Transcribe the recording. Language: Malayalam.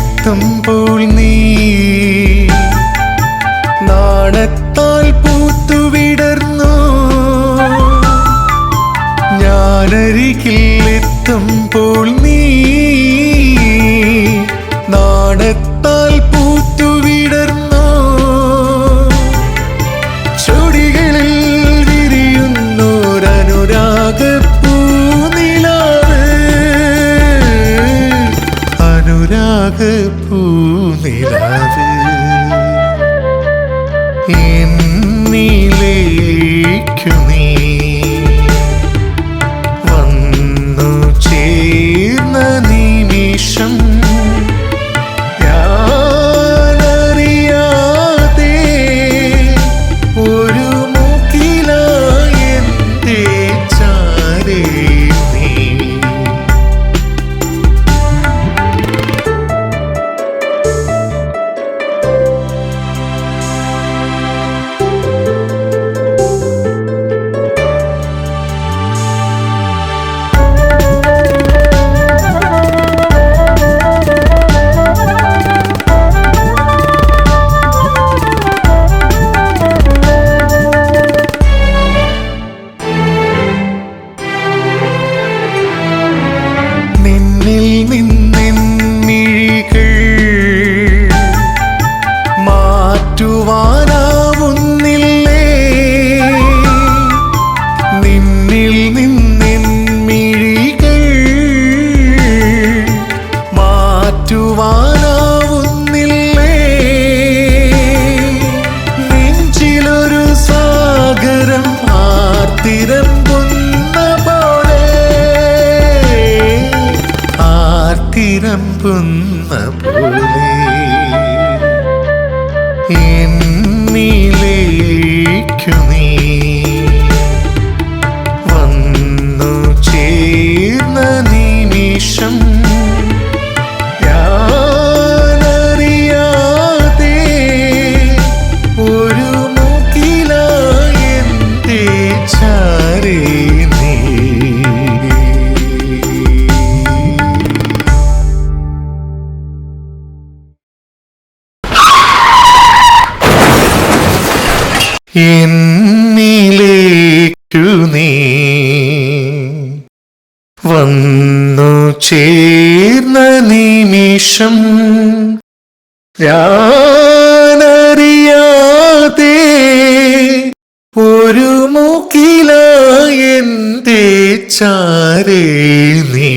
എത്തുമ്പോൾ നീ. നാണത്താൽ പൂത്തുവിടർന്നു. ഞാനരികിൽ എത്തുമ്പോൾ നീ. നീ ആർത്തിരമ്പുന്ന പോലെ ആർത്തിരമ്പുന്ന പോലെ എന്നിലേക്കു നീ എന്നിലേക്കു നീ വന്നു ചേർന്ന നിമിഷം ഞാനറിയാതെ ഒരു മുക്കിലായ ചാരേ നീ.